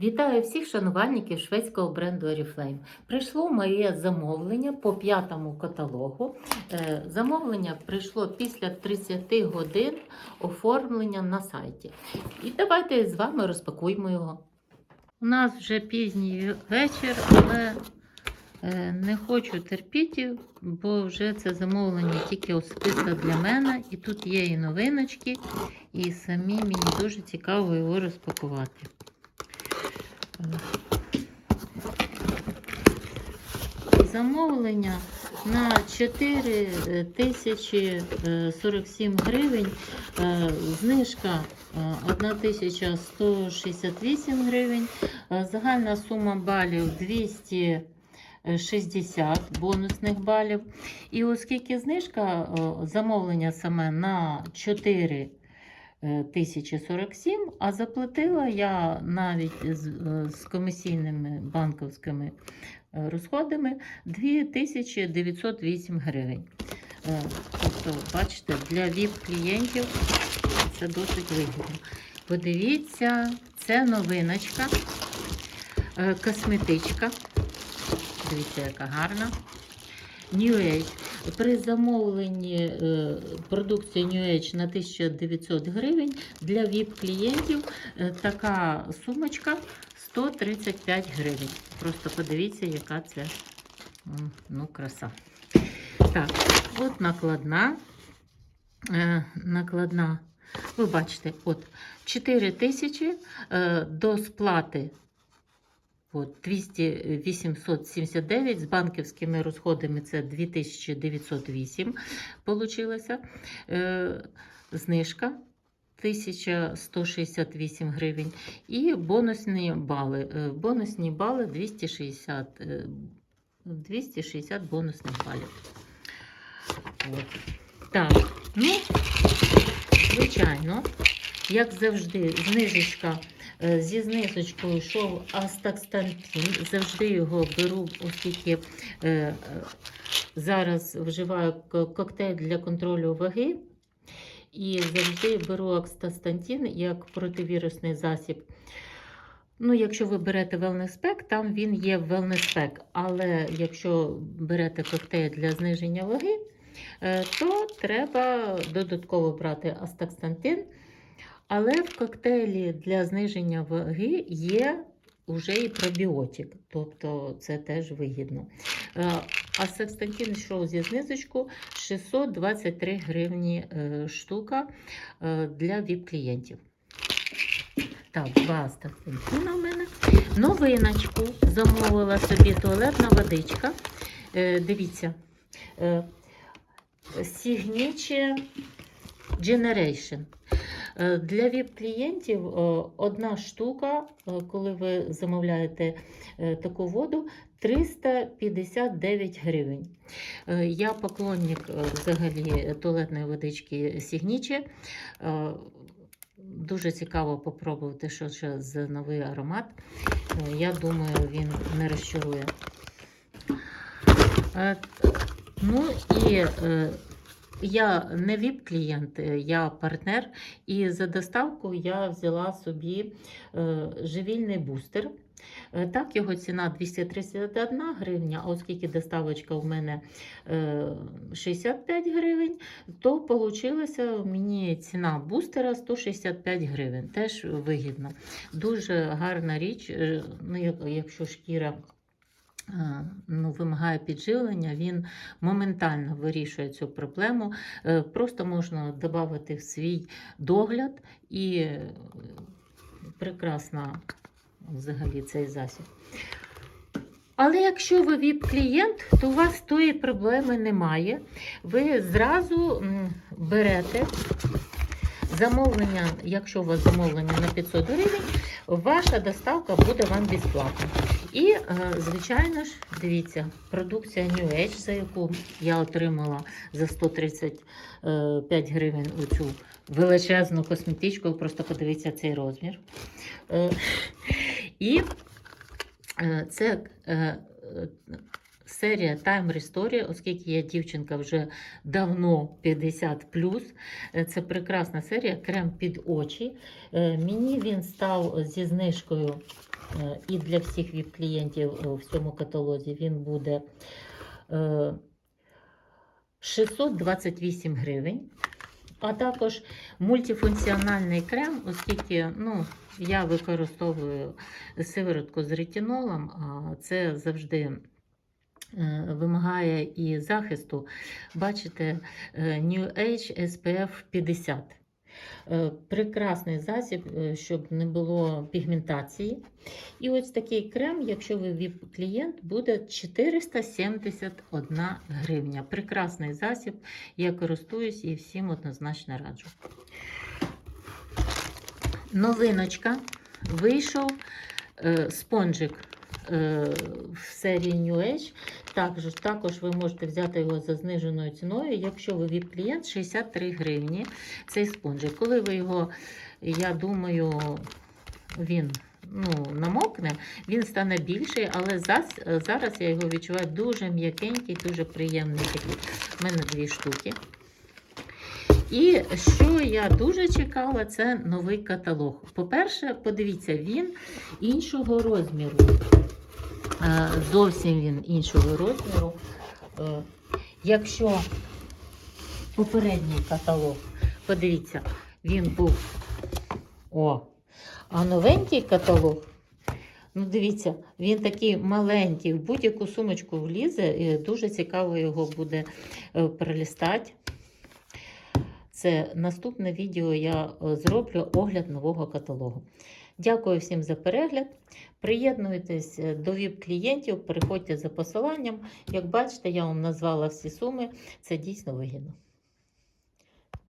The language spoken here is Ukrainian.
Вітаю всіх шанувальників шведського бренду Oriflame. Прийшло моє замовлення по п'ятому каталогу. Е, Замовлення прийшло після 30 годин оформлення на сайті. І давайте з вами розпакуємо його. У нас вже пізній вечір, але е, не хочу терпіти, бо вже це замовлення тільки особисто для мене. І тут є і новиночки, і самі мені дуже цікаво його розпакувати. Замовлення на 4047 гривень. Е, Знижка е, 1168 гривень. Е, Загальна сума балів 260 бонусних балів. І оскільки знижка е, замовлення саме на 4 1047, а заплатила я навіть з, е, з комісійними банковськими е, розходами 2908 гривень. Е, Тобто, бачите, для ВІП-клієнтів це досить вигідно. Подивіться, це новиночка, е, косметичка. Дивіться, яка гарна. New Age. При замовленні е, продукції New Age на 1900 гривень для VIP-клієнтів е, така сумочка 135 гривень. Просто подивіться, яка це ну, краса. Так, от накладна. Е, накладна. Ви бачите, от 4 тисячі до сплати От, 200 879 з банківськими розходами це 2908 получилося. Е, знижка 1168 гривень. І бонусні бали. Е, бонусні бали 260, е, 260 бонусних балів. От. Так, ну, звичайно, як завжди, знижечка. Е, Зі знизочкою йшов Астакстантин. Завжди його беру, оскільки е, е, зараз вживаю коктейль для контролю ваги. І завжди беру Астакстантин як противірусний засіб. Ну, якщо ви берете Wellness Pack, там він є Wellness Pack. Але якщо берете коктейль для зниження ваги, то треба додатково брати Астакстантин. Але в коктейлі для зниження ваги є вже і пробіотик, тобто це теж вигідно. Е, А секстантин йшов зі знизочку 623 гривні е, штука е, для ВІП-клієнтів. Так, два стаканчина в мене. Новиночку замовила собі туалетна водичка. Дивіться. Signature Generation. Е, Для ВІП-клієнтів е, одна штука, е, коли ви замовляєте таку воду, 359 гривень. Я поклонник взагалі туалетної водички Сігніче. Дуже цікаво попробувати, що ще за новий аромат. Я думаю, він не розчарує. Ну і я не ВІП-клієнт, е, я партнер. І за доставку я взяла собі е, живільний бустер. Е, Так, його ціна 231 гривня, а оскільки доставочка в мене е, 65 гривень, то вийшла мені ціна бустера 165 гривень. Теж вигідно. Дуже гарна річ, ну, якщо шкіра. Е, Ну, вимагає підживлення, він моментально вирішує цю проблему. Е, Просто можна додати в свій догляд і е, прекрасно взагалі цей засіб. Але якщо ви ВІП-клієнт, то у вас тої проблеми немає. Ви зразу берете замовлення, якщо у вас замовлення на 500 гривень, ваша доставка буде вам безплатна. І, е, звичайно ж, дивіться, продукція New Age, за яку я отримала за 135 гривень у цю величезну косметичку, просто подивіться цей розмір. Е, І е, це серія Time Restore, оскільки я дівчинка вже давно 50 Це прекрасна серія, крем під очі. Е, Мені він став зі знижкою е, і для всіх ВІП-клієнтів е, в цьому каталозі він буде е, 628 гривень. А також мультифункціональний крем, оскільки ну, я використовую сиворотку з ретинолом, це завжди е, вимагає і захисту. Бачите, е, New Age SPF 50. Е, Прекрасний засіб, е, щоб не було пігментації. І ось такий крем, якщо ви VIP-клієнт, буде 471 гривня. Прекрасний засіб, я користуюсь і всім однозначно раджу. Новиночка. Вийшов е, спонжик е, в серії New Age. Також, також ви можете взяти його за зниженою ціною, якщо ви VIP-клієнт 63 гривні. Цей спонжик. Коли ви його, я думаю, він ну, намокне, він стане більший, але зас, зараз я його відчуваю дуже м'якенький, дуже приємний. У мене дві штуки. І що я дуже чекала, це новий каталог. По-перше, подивіться, він іншого розміру. Е, Зовсім він іншого розміру. Е, Якщо попередній каталог, подивіться, він був. О, а новенький каталог. Ну, дивіться, він такий маленький, в будь-яку сумочку влізе, і дуже цікаво його буде е, перелістати. Це наступне відео я е, зроблю огляд нового каталогу. Дякую всім за перегляд. Приєднуйтесь е, до ВІП-клієнтів, переходьте за посиланням. Як бачите, я вам назвала всі суми. Це дійсно вигідно.